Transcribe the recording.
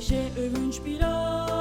Neşe övünç biraz.